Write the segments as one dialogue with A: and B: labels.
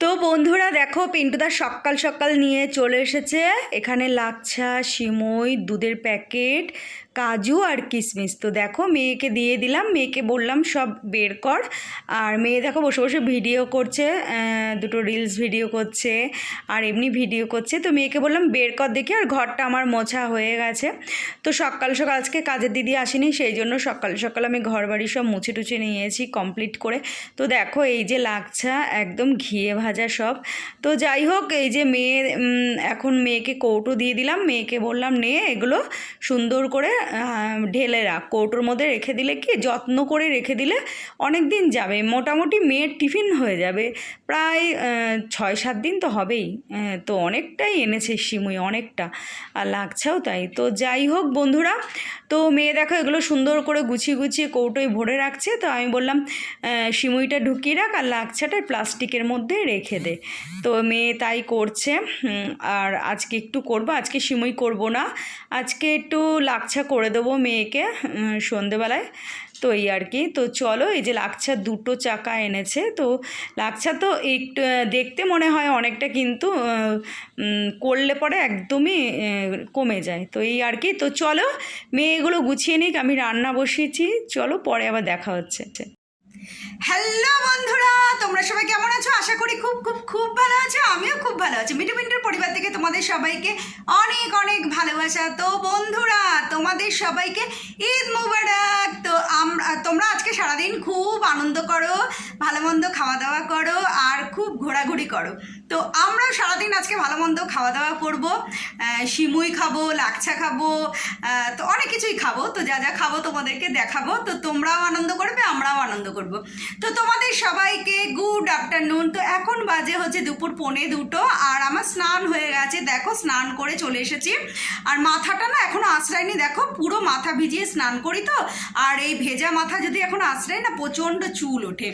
A: তো বন্ধুরা দেখো পিন্টুদা সকাল সকাল নিয়ে চলে এসেছে। এখানে লাচ্ছা সিমই দুধের প্যাকেট কাজু আর কিশমিশ তো দেখো, মেয়েকে দিয়ে দিলাম, মেয়েকে বললাম, সব বের কর। আর মেয়ে দেখো, বসে বসে ভিডিও করছে দুটো রিলস ভিডিও করছে, আর এমনি ভিডিও করছে। তো মেয়েকে বললাম, বের কর দেখি। আর ঘরটা আমার মোছা হয়ে গেছে। তো সকাল সকাল, আজকে কাজের দিদি আসেনি, সেই জন্য সকাল সকাল আমি ঘর বাড়ি সব মুছে টুছে নিয়েছি কমপ্লিট করে। তো দেখো, এই যে লাগছা, একদম ঘিয়ে ভাজা সব। তো যাই হোক, এই যে মেয়ে এখন মেয়েকে কৌটো দিয়ে দিলাম। মেয়েকে বললাম, নে এগুলো সুন্দর করে ঢেলে রাখ। কৌটোর মধ্যে রেখে দিলে কি? যত্ন করে রেখে দিলে অনেক দিন যাবে। মোটামুটি মেয়ের টিফিন হয়ে যাবে। প্রায় ছয় সাত দিন তো হবেই। তো অনেকটাই এনেছে শিমুই, অনেকটা। আর লাগছেও তাই। তো যাই হোক বন্ধুরা, তো মেয়ে দেখো এগুলো সুন্দর করে গুছিয়ে গুছিয়ে কৌটোয় ভরে রাখছে। তো আমি বললাম শিমুইটা ঢুকিয়ে রাখ আর লাগছাটা প্লাস্টিকের মধ্যে রেখে দে। তো মেয়ে তাই করছে। আর আজকে একটু করব। আজকে শিমুই করব না। আজকে একটু লাচ্ছা করে দেবো মেয়েকে সন্ধেবেলায়। তো এই আর কি। তো চলো, এই যে লাচ্ছা দুটো চাকা এনেছে। তো লাচ্ছা তো একটু দেখতে মনে হয় অনেকটা কিন্তু করলে পরে একদমই কমে যায়। তো এই আর কি। তো চলো মেয়ে এগুলো গুছিয়ে নিক, আমি রান্না বসিয়েছি। চলো, পরে আবার দেখা হচ্ছে।
B: হ্যালো বন্ধুরা, তোমরা সবাই কেমন আছো? আশা করি খুব খুব খুব ভালো আছো। আমিও খুব ভালো আছি। মিটু মিন্টুর পরিবার থেকে তোমাদের সবাইকে অনেক অনেক ভালোবাসা তো বন্ধুরা, তোমাদের সবাইকে ঈদ মুবারক। তো আমরা তোমরা আজকে সারাদিন খুব আনন্দ করো, ভালো মন্দ খাওয়া দাওয়া করো, আর খুব ঘোরাঘুরি করো। তো আমরাও সারাদিন আজকে ভালো মন্দ খাওয়া দাওয়া করব সিমুই খাব লাচ্ছা খাব তো অনেক কিছুই খাব, তো যা যা খাব তোমাদেরকে দেখাবো, তো তোমরাও আনন্দ করবে, আমরাও আনন্দ করব। তো তোমাদের সবাইকে গুড আফটারনুন তো এখন বাজে হচ্ছে দুপুর পৌনে দুটো, আর আমার স্নান হয়ে গেছে, দেখো স্নান করে চলে এসেছি, আর মাথাটা না এখনও আশ্রয়নি, দেখো পুরো মাথা ভিজিয়ে স্নান করি তো, আর এই ভেজা মাথা যদি এখন আশ্রয় না, প্রচণ্ড চুল ওঠে।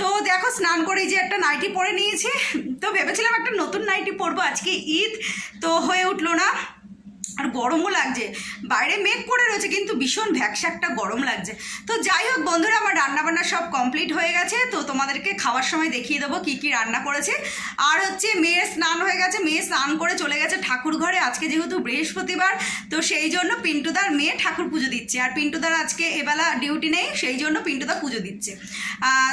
B: তো দেখো স্নান করে যে একটা নাইটি পরে নিয়েছি, তো ভেবেছিলাম একটা নতুন নাইটি পরবো আজকে ঈদ তো হয়ে উঠল না। আর গরমও লাগছে। বাইরে মেঘ করে রয়েছে, কিন্তু ভীষণ ভ্যাকসা একটা গরম লাগছে। তো যাই হোক বন্ধুরা, আমার রান্নাবান্না সব কমপ্লিট হয়ে গেছে। তো তোমাদেরকে খাওয়ার সময় দেখিয়ে দেবো কী কী রান্না করেছে। আর হচ্ছে মেয়ে স্নান হয়ে গেছে, মেয়ে স্নান করে চলে গেছে ঠাকুর ঘরে। আজকে যেহেতু বৃহস্পতিবার, তো সেই জন্য পিন্টুদার মেয়ে ঠাকুর পুজো দিচ্ছে। আর পিন্টুদার আজকে এবেলা ডিউটি নেই, সেই জন্য পিন্টুদা পুজো দিচ্ছে।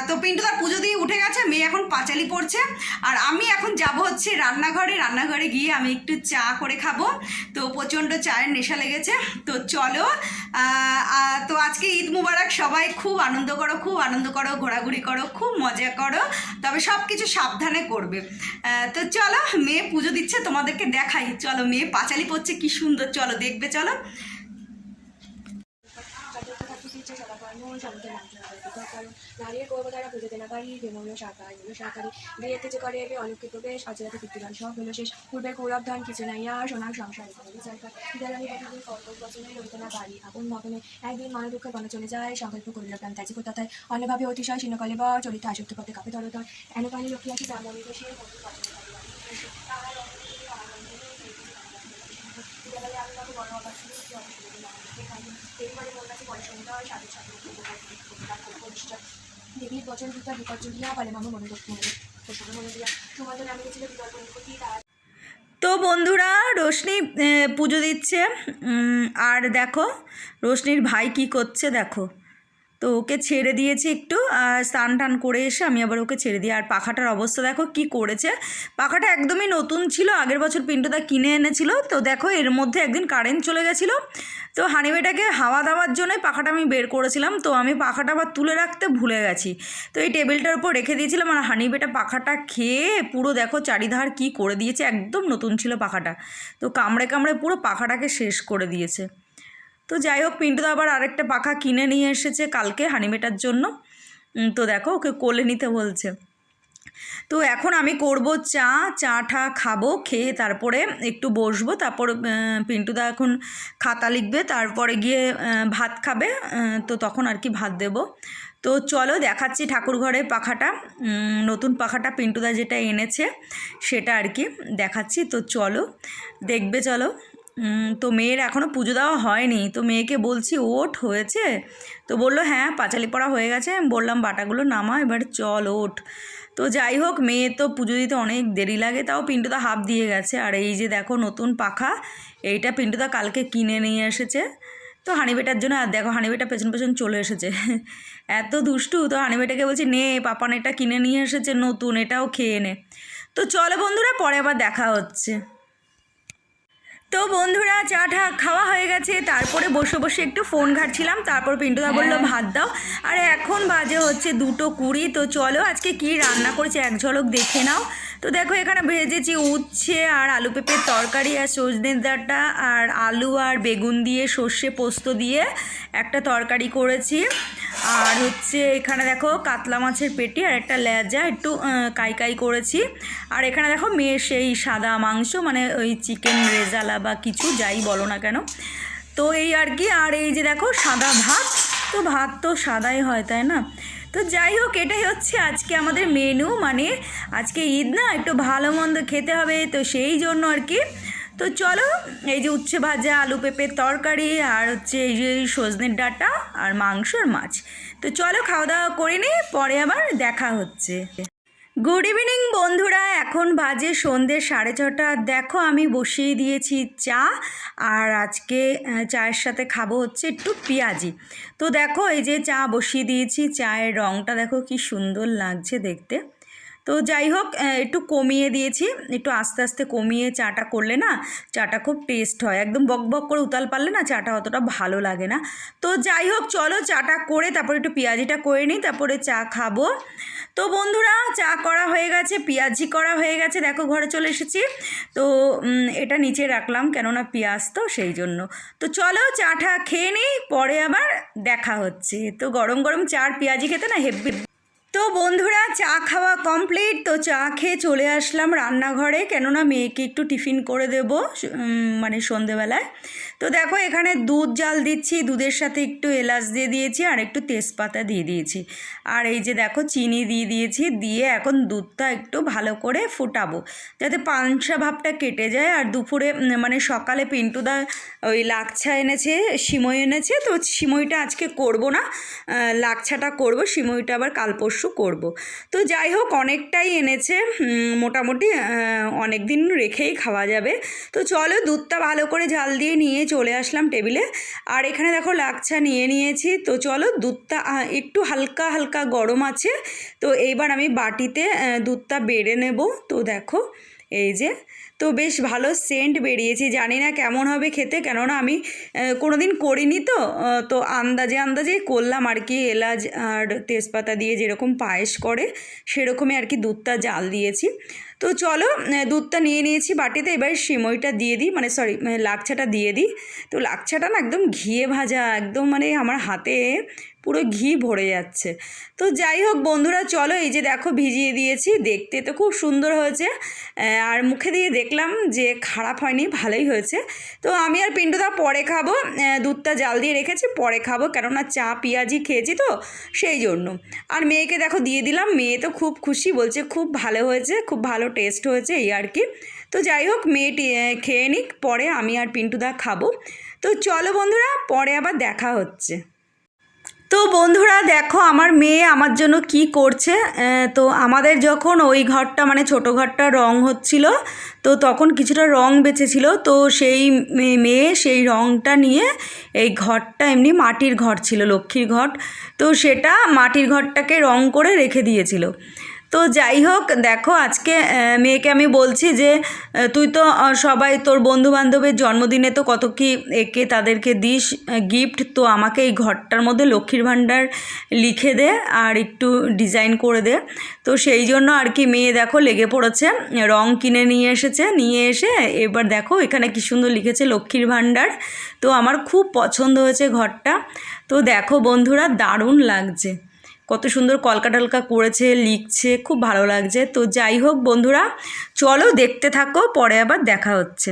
B: তো পিন্টুদার পুজো দিয়ে উঠে গেছে, মেয়ে এখন পাঁচালি পড়ছে। আর আমি এখন যাব হচ্ছে রান্নাঘরে। রান্নাঘরে গিয়ে আমি একটু চা করে খাব। তো প্রচণ্ড চায়ের নেশা লেগেছে। তো চলো তো আজকে ঈদ মুবারক, সবাই খুব আনন্দ করো, খুব আনন্দ করো, ঘোরাঘুরি করো, খুব মজা করো, তবে সব কিছু সাবধানে করবে। তো চলো, মেয়ে পুজো দিচ্ছে, তোমাদেরকে দেখাই। চলো, মেয়ে পাঁচালি পড়ছে কি সুন্দর, চলো, দেখবে, চলো।
C: নারীর করব তারা পুজোতে না। পারি প্রেমল সাকার হলো সাকারি বিয়েতে যে করে এবে অলক্ষী প্রবেশ অচেরাতে কীর্তিগান সব হলো শেষ। পূর্বে কৌরব ধন, কিছু নাই, আর সোনার সংসার সরকার বিদ্যালয়ে কতদিন কর্তব্য বচনে রইতে না পারি আপন মতনে একদিন মনে দুঃখে বনে চলে যায়, সংকল্প করিল প্রাণ ত্যাজি তথায়। অন্যভাবে অতিশয়, শীর্ণকালে বর, চরিত্র আসক্ত পথে কাপে তরতর এন পানি লক্ষ্মী আসি ব্রাহ্মণ সে তারা
A: তো বন্ধুরা রোশনি পুজো দিচ্ছে। আর দেখো রোশনির ভাই কি করছে দেখো। তো ওকে ছেড়ে দিয়েছি একটু, আর স্নান টান করে এসে আমি আবার ওকে ছেড়ে দিই। আর পাখাটার অবস্থা দেখো কি করেছে। পাখাটা একদমই নতুন ছিল, আগের বছর পিন্টুদা কিনে এনেছিল। তো দেখো এর মধ্যে একদিন কারেন্ট চলে গেছিল। তো হানিবেটাকে হাওয়া দেওয়ার জন্যই পাখাটা আমি বের করেছিলাম। তো আমি পাখাটা আবার তুলে রাখতে ভুলে গেছি। তো এই টেবিলটার উপর রেখে দিয়েছিলাম আর হানিবেটা পাখাটা খেয়ে পুরো দেখো চারিধার কি করে দিয়েছে, একদম নতুন ছিল পাখাটা। তো কামড়ে কামড়ে পুরো পাখাটাকে শেষ করে দিয়েছে। তো যাই হোক পিন্টুদা আবার আরেকটা পাখা কিনে নিয়ে এসেছে কালকে হানিমেটার জন্য। তো দেখো, ওকে কোলে নিতে বলছে। তো এখন আমি করব চা চা টা খাব, খেয়ে তারপরে একটু বসবো। তারপর পিন্টুদা এখন খাতা লিখবে, তারপরে গিয়ে ভাত খাবে তো তখন আর কি ভাত দেবো। তো চলো, দেখাচ্ছি ঠাকুর ঘরে পাখাটা। নতুন পাখাটা পিন্টুদা যেটা এনেছে, সেটা আর কি দেখাচ্ছি। তো চলো, দেখবে চলো। তো মেয়ের এখনও পুজো দেওয়া হয়নি। তো মেয়েকে বলছি, ওঠ, হয়েছে? তো বলল হ্যাঁ পাঁচালি পড়া হয়ে গেছে। বললাম, বাটাগুলো নামা, এবার চল, ওঠ। তো যাই হোক মেয়ে তো পুজো দিতে অনেক দেরি লাগে, তাও পিন্টুদা হাফ দিয়ে গেছে। আর এই যে দেখো, নতুন পাখা, এইটা পিন্টুদা কালকে কিনে নিয়ে এসেছে। তো হানিবেটার জন্য, আর দেখো হানিবেটা পেছন পেছন চলে এসেছে। এত দুষ্টু, তো হানিবেটাকে বলছি, নে পাপান এটা কিনে নিয়ে এসেছে নতুন, এটাও খেয়ে নে। তো চলো বন্ধুরা, পরে আবার দেখা হচ্ছে। তো বন্ধুরা চা টা খাওয়া হয়ে গেছে। তারপরে বসে বসে একটু ফোন ঘাটছিলাম। তারপর পিন্টুদা বলল ভাত দাও। আর এখন বাজে হচ্ছে দুটো কুড়ি। তো চলো আজকে কি রান্না করেছে? এক ঝলক দেখে নাও। তো দেখো এখানে ভেজেছি উচ্ছে আর আলু পেঁপের তরকারি আর সজনে ডাঁটা আর আলু আর বেগুন দিয়ে সর্ষে পোস্ত দিয়ে একটা তরকারি করেছি। আর হচ্ছে এখানে দেখো কাতলা মাছের পেটি আর একটা লেজা একটু আহ, কাই কাই করেছি। আর এখানে দেখো মেয়ের সেই সাদা মাংস মানে ওই চিকেন রেজালা বা কিছু যাই বলো না কেন। তো এই আর কি আর এই যে দেখো সাদা ভাত তো ভাত তো সাদাই হয় তাই না? তো যাই হোক, এটাই হচ্ছে আজকে আমাদের মেনু মানে আজকে ঈদ না, একটু ভালো মন্দ খেতে হবে, তো সেই জন্য আর কি। তো চলো, এই যে উচ্ছে ভাজা, আলু পেঁপের তরকারি, আর হচ্ছে এই যে সজনের ডাটা, আর মাংসর মাছ। তো চলো, খাওয়া দাওয়া করে নিই পরে আবার দেখা হচ্ছে। গুড ইভিনিং বন্ধুরা। এখন বাজে সন্ধ্যে সাড়ে ছটা। দেখো, আমি বসিয়ে দিয়েছি চা আর আজকে চায়ের সাথে খাব হচ্ছে একটু পেঁয়াজি। তো দেখো, এই যে চা বসিয়ে দিয়েছি, চায়ের রঙটা দেখো কি সুন্দর লাগছে দেখতে। তো যাই হোক একটু কমিয়ে দিয়েছি। একটু আস্তে আস্তে কমিয়ে চাটা করলে না, চাটা খুব টেস্ট হয়। একদম বক বক করে উতাল পারলে না, চাটা অতটা ভালো লাগে না। তো যাই হোক, চলো চাটা করে তারপরে একটু পেঁয়াজিটা করে নিই, তারপরে চা খাব। তো বন্ধুরা, চা করা হয়ে গেছে, পেঁয়াজি করা হয়ে গেছে। দেখো, ঘরে চলে এসেছি। তো এটা নিচে রাখলাম, কেননা পেঁয়াজ তো সেই জন্য। তো চলো চাটা খেয়ে নিই, পরে আবার দেখা হচ্ছে। তো গরম গরম চার পেঁয়াজি খেতে না হেব্বি তো বন্ধুরা, চা খাওয়া কমপ্লিট তো চা খেয়ে চলে আসলাম রান্নাঘরে। কেননা মেয়েকে একটু টিফিন করে দেব মানে সন্ধেবেলায়। তো দেখো এখানে দুধ জাল দিচ্ছি দুধের সাথে একটু এলাচ দিয়ে দিয়েছি আর একটু তেজপাতা দিয়ে দিয়েছি। আর এই যে দেখো চিনি দিয়ে দিয়েছি দিয়ে এখন দুধটা একটু ভালো করে ফুটাবো। যাতে পাংসা ভাবটা কেটে যায় আর দুপুরে মানে সকালে পিন্টুদা ওই লাচ্ছা এনেছে সিমই এনেছে তো সিমইটা আজকে করব না। আহ, লাচ্ছাটা করব সিমইটা আবার কাল পরশু করব। তো যাই হোক অনেকটাই এনেছে মোটামুটি অনেক দিন রেখেই খাওয়া যাবে। তো চলো দুধটা ভালো করে ঝাল দিয়ে নিয়ে চলে আসলাম টেবিলে। আর এখানে দেখো লাচ্ছা নিয়ে নিয়েছি। তো চলো দুধটা একটু হালকা হালকা গরম আছে। তো এইবার আমি বাটিতে দুধটা বেড়ে নেব। তো দেখো, এই যে, তো বেশ ভালো সেন্ট বেরিয়েছে। জানি না কেমন হবে খেতে, কেননা আমি কোনো দিন করিনি তো। তো আন্দাজে আন্দাজে করলাম আর কি, এলাচ আর তেজপাতা দিয়ে যেরকম পায়েস করে, সেরকমই আর কি দুধটা জাল দিয়েছি। তো চলো দুধটা নিয়ে নিয়েছি বাটিতে, এবার সিমইটা দিয়ে দিই মানে সরি লাচ্ছাটা দিয়ে দিই। তো লাচ্ছাটা না একদম ঘিয়ে ভাজা, একদম মানে আমার হাতে পুরো ঘি ভরে যাচ্ছে। তো যাই হোক বন্ধুরা, চলো এই যে দেখো ভিজিয়ে দিয়েছি, দেখতে তো খুব সুন্দর হয়েছে। আর মুখে দিয়ে দেখলাম যে খারাপ হয়নি, ভালোই হয়েছে। তো আমি আর পিন্টুদা পরে খাব দুধটা জাল দিয়ে রেখেছি, পরে খাব, কেননা চা, পেঁয়াজি খেয়েছি তো, সেই জন্য। আর মেয়েকে দেখো দিয়ে দিলাম, মেয়ে তো খুব খুশি, বলছে খুব ভালো হয়েছে, খুব ভালো টেস্ট হয়েছে এই আর কি। তো যাই হোক মেয়ে টি- আহ, খেয়ে নিক পরে আমি আর পিন্টুদা খাব। তো চলো বন্ধুরা পরে আবার দেখা হচ্ছে। তো বন্ধুরা দেখো আমার মেয়ে আমার জন্য কি করছে তো আমাদের যখন ওই ঘরটা মানে ছোট ঘরটা রং হচ্ছিল তো তখন কিছুটা রং বেঁচেছিল তো সেই মেয়ে সেই রংটা নিয়ে এই ঘরটা এমনি মাটির ঘর ছিল লক্ষ্মীর ঘর। তো সেটা মাটির ঘরটাকে রং করে রেখে দিয়েছিল। তো যাই হোক, দেখো আজকে মেয়েকে আমি বলছি যে তুই তো সবাই তোর বন্ধু বান্ধবের জন্মদিনে তো কত কি একে তাদেরকে দিস গিফট তো আমাকে এই ঘরটার মধ্যে লক্ষ্মীর ভাণ্ডার লিখে দে আর একটু ডিজাইন করে দে। তো সেই জন্য আর কি মেয়ে দেখো লেগে পড়েছে, রং কিনে নিয়ে এসেছে, নিয়ে এসে এবার দেখো এখানে কি সুন্দর লিখেছে লক্ষ্মীর ভাণ্ডার। তো আমার খুব পছন্দ হয়েছে ঘরটা। তো দেখো বন্ধুরা, দারুণ লাগছে। কত সুন্দর কলকা টলকা করেছে, লিখছে, খুব ভালো লাগছে। তো যাই হোক বন্ধুরা, চলো দেখতে থাকো, পরে আবার দেখা হচ্ছে।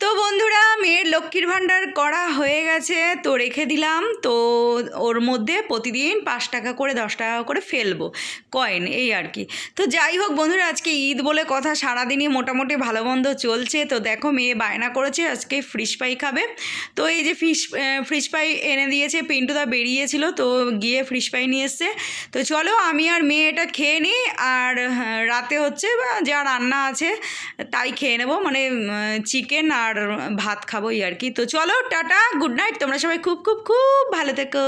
A: তো বন্ধুরা মেয়ের লক্ষ্মীর ভাণ্ডার করা হয়ে গেছে তো রেখে দিলাম। তো ওর মধ্যে প্রতিদিন পাঁচ টাকা করে দশ টাকা করে ফেলব কয়েন এই আর কি। তো যাই হোক বন্ধুরা আজকে ঈদ বলে কথা সারাদিনই মোটামুটি ভালো মন্দ চলছে। তো দেখো মেয়ে বায়না করেছে আজকে ফিশ পাই খাবে। তো এই যে ফিশ ফিশ পাই এনে দিয়েছে পিন্টুদা বেরিয়েছিল তো গিয়ে ফিশ পাই নিয়ে এসছে। তো চলো আমি আর মেয়ে এটা খেয়ে নিই আর হ্যাঁ, রাতে হচ্ছে যা রান্না আছে তাই খেয়ে নেব। মানে চিকেন আর ভাত খাবোই আর কি। তো চলো, টাটা গুড নাইট তোমরা সবাই খুব খুব খুব ভালো থেকো।